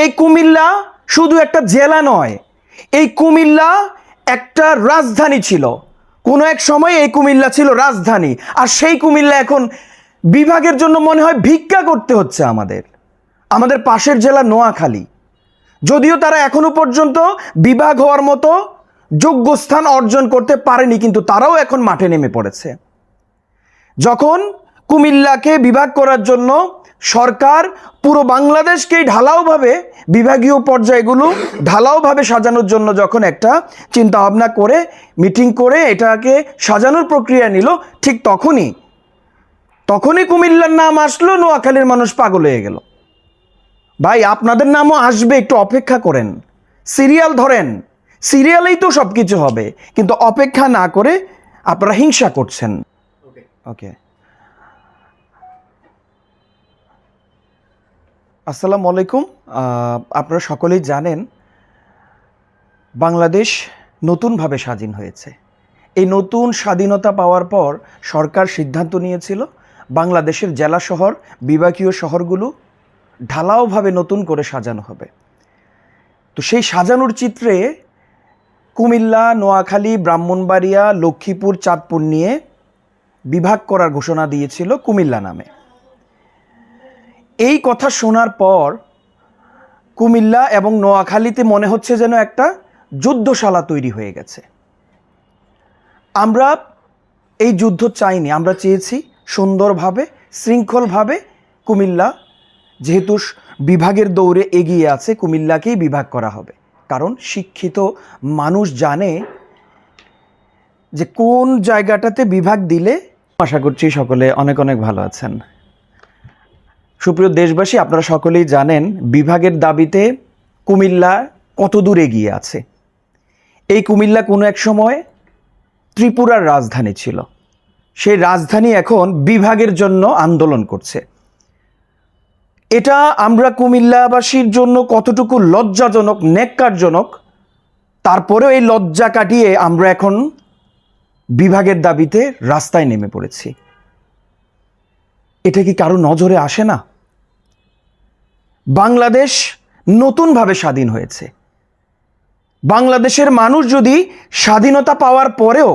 এই কুমিল্লা শুধু একটা জেলা নয়, এই কুমিল্লা একটা রাজধানী ছিল। কোনো এক সময় এই কুমিল্লা ছিল রাজধানী, আর সেই কুমিল্লা এখন বিভাগের জন্য মনে হয় ভিক্ষা করতে হচ্ছে আমাদের। আমাদের পাশের জেলা নোয়াখালী। যদিও তারা এখনও পর্যন্ত বিভাগ হওয়ার মতো যোগ্য স্থান অর্জন করতে পারেনি, কিন্তু তারাও এখন মাঠে নেমে পড়েছে। যখন কুমিল্লাকে বিভাগ করার জন্য সরকার পুরো বাংলাদেশকেই ঢালাওভাবে বিভাগীয় পর্যায়গুলো ঢালাওভাবে সাজানোর জন্য যখন একটা চিন্তা ভাবনা করে মিটিং করে এটাকে সাজানোর প্রক্রিয়া নিল ঠিক তখনই তখনই কুমিল্লার নাম আসলো নোয়াখালীর মানুষ পাগল হয়ে গেল। ভাই আপনাদের নামও আসবে একটু অপেক্ষা করেন। সিরিয়াল ধরেন সিরিয়ালেই তো সব কিছু হবে কিন্তু অপেক্ষা না করে আপনারা হিংসা করছেন। ওকে আসসালামু আলাইকুম। আপনারা সকলেই জানেন, বাংলাদেশ নতুনভাবে স্বাধীন হয়েছে। এই নতুন স্বাধীনতা পাওয়ার পর সরকার সিদ্ধান্ত নিয়েছিল, বাংলাদেশের জেলা শহর, বিভাগীয় শহরগুলো ঢালাওভাবে নতুন করে সাজানো হবে। তো সেই সাজানোর চিত্রে কুমিল্লা, নোয়াখালী, ব্রাহ্মণবাড়িয়া, লক্ষ্মীপুর, চাঁদপুর নিয়ে বিভাগ করার ঘোষণা দিয়েছিল কুমিল্লা নামে। এই কথা শোনার পর কুমিল্লা এবং নোয়াখালীতে মনে হচ্ছে যেন একটা যুদ্ধশালা তৈরি হয়ে গেছে। আমরা এই যুদ্ধ চাইনি, আমরা চেয়েছি সুন্দরভাবে, শৃঙ্খলভাবে কুমিল্লা, যেহেতু বিভাগের দৌড়ে এগিয়ে আছে, কুমিল্লাকেই বিভাগ করা হবে। কারণ শিক্ষিত মানুষ জানে যে কোন জায়গাটাতে বিভাগ দিলে আশা করছি সকলে অনেক অনেক ভালো আছেন। সুপ্রিয় দেশবাসী, আপনারা সকলেই জানেন বিভাগের দাবিতে কুমিল্লা কত দূর এগিয়ে আছে। এই কুমিল্লা কোনো এক সময় ত্রিপুরার রাজধানী ছিল। সেই রাজধানী এখন বিভাগের জন্য আন্দোলন করছে। এটা আমরা কুমিল্লাবাসীর জন্য কতটুকু লজ্জাজনক নেককারজনক তারপরেও এই লজ্জা কাটিয়ে আমরা এখন বিভাগের দাবিতে রাস্তায় নেমে পড়েছি। এটা কি কারও নজরে আসে না? বাংলাদেশ নতুনভাবে স্বাধীন হয়েছে। বাংলাদেশের মানুষ যদি স্বাধীনতা পাওয়ার পরেও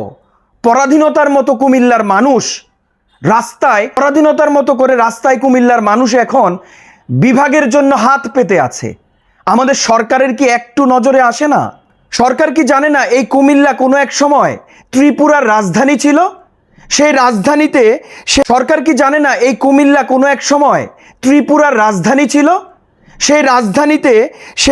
পরাধীনতার মতো কুমিল্লার মানুষ রাস্তায়, পরাধীনতার মতো করে রাস্তায় কুমিল্লার মানুষ এখন বিভাগের জন্য হাত পেতে আছে। আমাদের সরকারের কি একটু নজরে আসে না? সরকার কি জানে না এই কুমিল্লা কোনো এক সময় ত্রিপুরার রাজধানী ছিল? সেই রাজধানীতে সে সরকার কি জানে না এই কুমিল্লা কোনো এক সময় ত্রিপুরার রাজধানী ছিল? সেই রাজধানীতে সে